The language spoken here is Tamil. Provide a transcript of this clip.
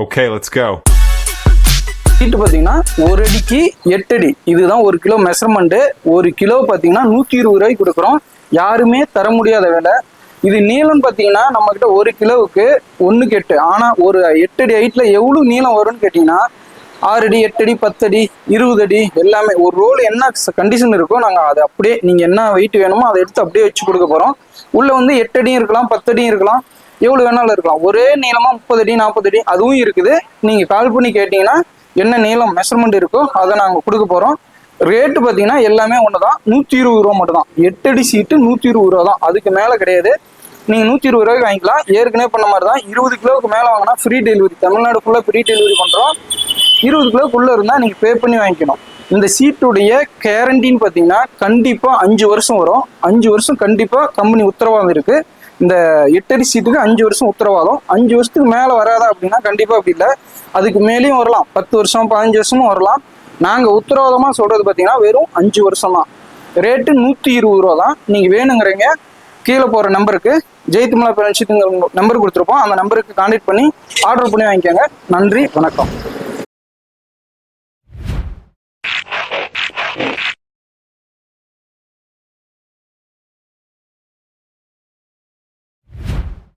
ஓகே லெட்ஸ் கோ சீட்டு பார்த்தீங்கன்னா ஒரு அடிக்கு எட்டு அடி. இதுதான் ஒரு கிலோ மெஷர்மெண்ட்டு ஒரு கிலோ பார்த்தீங்கன்னா நூற்றி இருபது ரூபாய்க்கு கொடுக்குறோம். யாருமே தர முடியாத வேலை. இது நீளம் பார்த்தீங்கன்னா நம்மக்கிட்ட ஒரு கிலோவுக்கு ஒன்றுக்கு எட்டு. ஆனால் ஒரு எட்டு அடி ஹைட்டில் எவ்வளோ நீளம் வரும்னு கேட்டிங்கன்னா ஆறு அடி எட்டு அடி பத்து அடி இருபது அடி எல்லாமே ஒரு ரோல் என்ன கண்டிஷன் இருக்கோ நாங்கள் அதை அப்படியே நீங்கள் என்ன வெயிட் வேணுமோ அதை எடுத்து அப்படியே வச்சு கொடுக்க போகிறோம் உள்ளே வந்து எட்டு அடியும் இருக்கலாம் பத்து அடியும் இருக்கலாம். எவ்வளோ வேணாலும் இருக்கலாம். ஒரே நீளமாக முப்பது அடி நாற்பது அடி அதுவும் இருக்குது. நீங்கள் கால் பண்ணி கேட்டிங்கன்னா என்ன நீளம் மெஷர்மெண்ட் இருக்கோ அதை நாங்கள் கொடுக்க போகிறோம் ரேட்டு பார்த்தீங்கன்னா எல்லாமே ஒன்று தான் நூற்றி இருபது ரூபா மட்டும் தான் எட்டு அடி சீட்டு நூற்றி இருபது ரூபா தான். அதுக்கு மேலே கிடையாது. நீங்கள் நூற்றி இருபது ரூபாய்க்கு வாங்கிக்கலாம். ஏற்கனவே பண்ண மாதிரி தான் இருபது கிலோவுக்கு மேலே வாங்கினா ஃப்ரீ டெலிவரி தமிழ்நாடு ஃபுல்லாக ஃப்ரீ டெலிவரி பண்ணுறோம் இருபது கிலோக்குள்ளே இருந்தால் நீங்கள் பே பண்ணி வாங்கிக்கணும். இந்த சீட்டுடைய கேரண்டின்னு பார்த்தீங்கன்னா கண்டிப்பாக அஞ்சு வருஷம் வரும். அஞ்சு வருஷம் கண்டிப்பாக கம்பெனி உத்தரவாதம் இருக்குது இந்த எட்டடி சீட்டுக்கு அஞ்சு வருஷம் உத்தரவாதம். அஞ்சு வருஷத்துக்கு மேலே வராதா அப்படின்னா கண்டிப்பாக அப்படி இல்லை. அதுக்கு மேலேயும் வரலாம். பத்து வருஷம் பதினஞ்சு வருஷமும் வரலாம். நாங்கள் உத்தரவாதமாக சொல்கிறது பார்த்தீங்கன்னா வெறும் அஞ்சு வருஷம் தான் ரேட்டு நூற்றி இருபது ரூபா தான். நீங்கள் வேணுங்கிறீங்க கீழே போகிற நம்பருக்கு ஜெயத்திமலா பேரன்ஷித்துங்கிற நம்பர் கொடுத்துருப்போம். அந்த நம்பருக்கு கான்டாக்ட் பண்ணி ஆர்டர் பண்ணி வாங்கிக்கோங்க. நன்றி வணக்கம்.